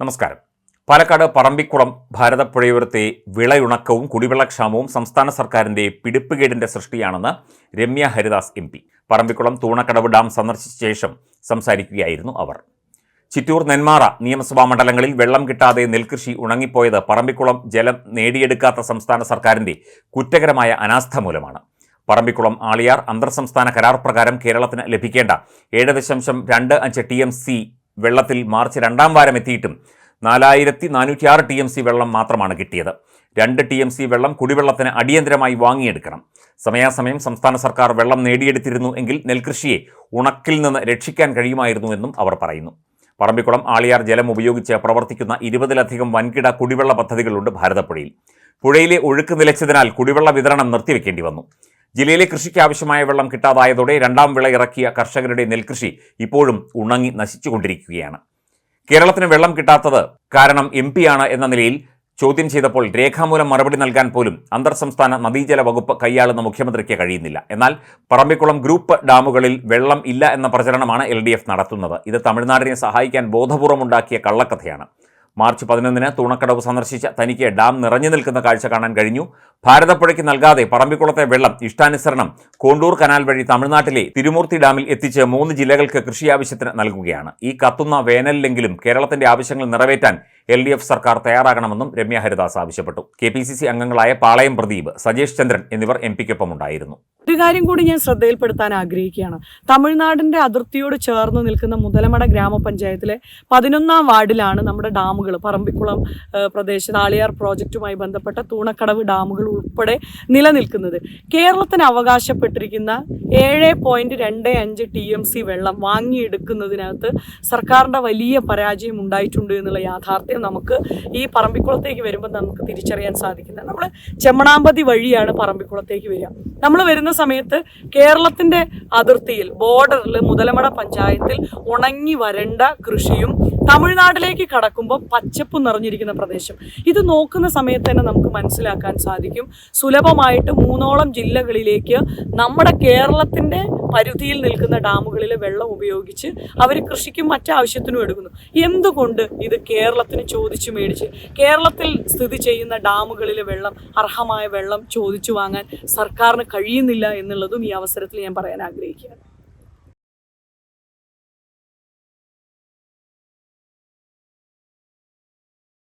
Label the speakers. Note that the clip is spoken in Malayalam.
Speaker 1: നമസ്കാരം. പാലക്കാട് പറമ്പിക്കുളം ഭാരതപ്പുഴയോരത്തെ വിളയുണക്കവും കുടിവെള്ളക്ഷാമവും സംസ്ഥാന സർക്കാരിന്റെ പിടിപ്പുകേടിന്റെ സൃഷ്ടിയാണെന്ന് Ramya Haridas M P. Parambikulam Thoonakkadavu dam സന്ദർശിച്ച ശേഷം സംസാരിക്കുകയായിരുന്നു അവർ. ചിറ്റൂർ നെന്മാറ നിയമസഭാ മണ്ഡലങ്ങളിൽ വെള്ളം കിട്ടാതെ നെൽകൃഷി ഉണങ്ങിപ്പോയത് പറമ്പിക്കുളം ജലം നേടിയെടുക്കാത്ത സംസ്ഥാന സർക്കാരിന്റെ കുറ്റകരമായ അനാസ്ഥ മൂലമാണ്. പറമ്പിക്കുളം ആളിയാർ അന്തർ സംസ്ഥാന കരാർ പ്രകാരം കേരളത്തിന് ലഭിക്കേണ്ട ഏഴ് ദശാംശം രണ്ട് അഞ്ച് ടി എം സി വെള്ളത്തിൽ മാർച്ച് രണ്ടാം വാരം എത്തിയിട്ടും നാലായിരത്തി നാനൂറ്റി ആറ് ടി എം സി വെള്ളം മാത്രമാണ് കിട്ടിയത്. രണ്ട് ടി എം സി വെള്ളം കുടിവെള്ളത്തിന് അടിയന്തരമായി വാങ്ങിയെടുക്കണം. സമയാസമയം സംസ്ഥാന സർക്കാർ വെള്ളം നേടിയെടുത്തിരുന്നു എങ്കിൽ നെൽകൃഷിയെ ഉണക്കിൽ നിന്ന് രക്ഷിക്കാൻ കഴിയുമായിരുന്നു എന്നും അവർ പറയുന്നു. പറമ്പിക്കുളം ആളിയാർ ജലം ഉപയോഗിച്ച് പ്രവർത്തിക്കുന്ന ഇരുപതിലധികം വൻകിട കുടിവെള്ള പദ്ധതികളുണ്ട് ഭാരതപ്പുഴയിൽ. പുഴയിലെ ഒഴുക്ക് നിലച്ചതിനാൽ കുടിവെള്ള വിതരണം നിർത്തിവെക്കേണ്ടി വന്നു. ജില്ലയിലെ കൃഷിക്ക് ആവശ്യമായ വെള്ളം കിട്ടാതായതോടെ രണ്ടാം വിള ഇറക്കിയ കർഷകരുടെ നെൽകൃഷി ഇപ്പോഴും ഉണങ്ങി നശിച്ചുകൊണ്ടിരിക്കുകയാണ്. കേരളത്തിന് വെള്ളം കിട്ടാത്തത് കാരണം എം ആണ് എന്ന നിലയിൽ ചോദ്യം ചെയ്തപ്പോൾ രേഖാമൂലം മറുപടി നൽകാൻ പോലും അന്തർ സംസ്ഥാന നദീജല വകുപ്പ് കൈയാളുന്ന മുഖ്യമന്ത്രിക്ക് കഴിയുന്നില്ല. എന്നാൽ പറമ്പിക്കുളം ഗ്രൂപ്പ് ഡാമുകളിൽ വെള്ളം ഇല്ല എന്ന പ്രചരണമാണ് എൽ നടത്തുന്നത്. ഇത് തമിഴ്നാടിനെ സഹായിക്കാൻ ബോധപൂർവമുണ്ടാക്കിയ കള്ളക്കഥയാണ്. മാർച്ച് പതിനൊന്നിന് തൂണക്കടവ് സന്ദർശിച്ച തനിക്ക് ഡാം നിറഞ്ഞു നിൽക്കുന്ന കാഴ്ച കാണാൻ കഴിഞ്ഞു. ഭാരതപ്പുഴയ്ക്ക് നൽകാതെ പറമ്പിക്കുളത്തെ വെള്ളം ഇഷ്ടാനുസരണം കോണ്ടൂർ കനാൽ വഴി തമിഴ്നാട്ടിലെ തിരുമൂർത്തി ഡാമിൽ എത്തിച്ച് മൂന്ന് ജില്ലകൾക്ക് കൃഷി ആവശ്യത്തിന് നൽകുകയാണ്. ഈ കത്തുന്ന വേനലിലെങ്കിലും കേരളത്തിന്റെ ആവശ്യങ്ങൾ നിറവേറ്റാൻ എൽ ഡി എഫ് സർക്കാർ തയ്യാറാകണമെന്നും രമ്യ ഹരിദാസ് ആവശ്യപ്പെട്ടു. കെ പി സി സി അംഗങ്ങളായ പാളയം പ്രദീപ് സജേഷ് ചന്ദ്രൻ എന്നിവർ എം പിക്കൊപ്പം ഉണ്ടായിരുന്നു
Speaker 2: ഒരു കാര്യം കൂടി ഞാൻ ശ്രദ്ധയിൽപ്പെടുത്താൻ ആഗ്രഹിക്കുകയാണ്. തമിഴ്നാടിന്റെ അതിർത്തിയോട് ചേർന്ന് നിൽക്കുന്ന മുതലമട ഗ്രാമപഞ്ചായത്തിലെ പതിനൊന്നാം വാർഡിലാണ് നമ്മുടെ ഡാമുകൾ പറമ്പിക്കുളം പ്രദേശത്ത് ആളിയാർ പ്രോജക്റ്റുമായി ബന്ധപ്പെട്ട തൂണക്കടവ് ഡാമുകൾ ഉൾപ്പെടെ നിലനിൽക്കുന്നത്. കേരളത്തിന് അവകാശപ്പെട്ടിരിക്കുന്ന ഏഴ് പോയിന്റ് രണ്ട് അഞ്ച് ടി എം സി വെള്ളം വാങ്ങിയെടുക്കുന്നതിനകത്ത് സർക്കാരിന്റെ വലിയ പരാജയം ഉണ്ടായിട്ടുണ്ട് എന്നുള്ള യാഥാർത്ഥ്യം നമുക്ക് ഈ പറമ്പിക്കുളത്തേക്ക് വരുമ്പോൾ നമുക്ക് തിരിച്ചറിയാൻ സാധിക്കുന്നത്. നമ്മൾ ചെമ്മണാമ്പതി വഴിയാണ് പറമ്പിക്കുളത്തേക്ക് വരിക. നമ്മൾ വരുന്ന സമയത്ത് കേരളത്തിന്റെ അതിർത്തിയിൽ ബോർഡറിൽ മുതലമട പഞ്ചായത്തിൽ ഉണങ്ങി വരണ്ട കൃഷിയും തമിഴ്നാട്ടിലേക്ക് കടക്കുമ്പോൾ പച്ചപ്പ് നിറഞ്ഞിരിക്കുന്ന പ്രദേശം. ഇത് നോക്കുന്ന സമയത്ത് തന്നെ നമുക്ക് മനസ്സിലാക്കാൻ സാധിക്കും. സുലഭമായിട്ട് മൂന്നോളം ജില്ലകളിലേക്ക് നമ്മുടെ കേരളത്തിന്റെ പരിധിയിൽ നിൽക്കുന്ന ഡാമുകളിലെ വെള്ളം ഉപയോഗിച്ച് അവർ കൃഷിക്കും മറ്റാവശ്യത്തിനും എടുക്കുന്നു. എന്തുകൊണ്ട് ഇത് കേരളത്തിന് ചോദിച്ചു മേടിച്ച് കേരളത്തിൽ സ്ഥിതി ചെയ്യുന്ന ഡാമുകളിലെ വെള്ളം അർഹമായ വെള്ളം ചോദിച്ചു വാങ്ങാൻ സർക്കാരിന് കഴിയുന്നില്ല എന്നുള്ളതും ഈ അവസരത്തിൽ ഞാൻ പറയാൻ ആഗ്രഹിക്കുകയാണ്.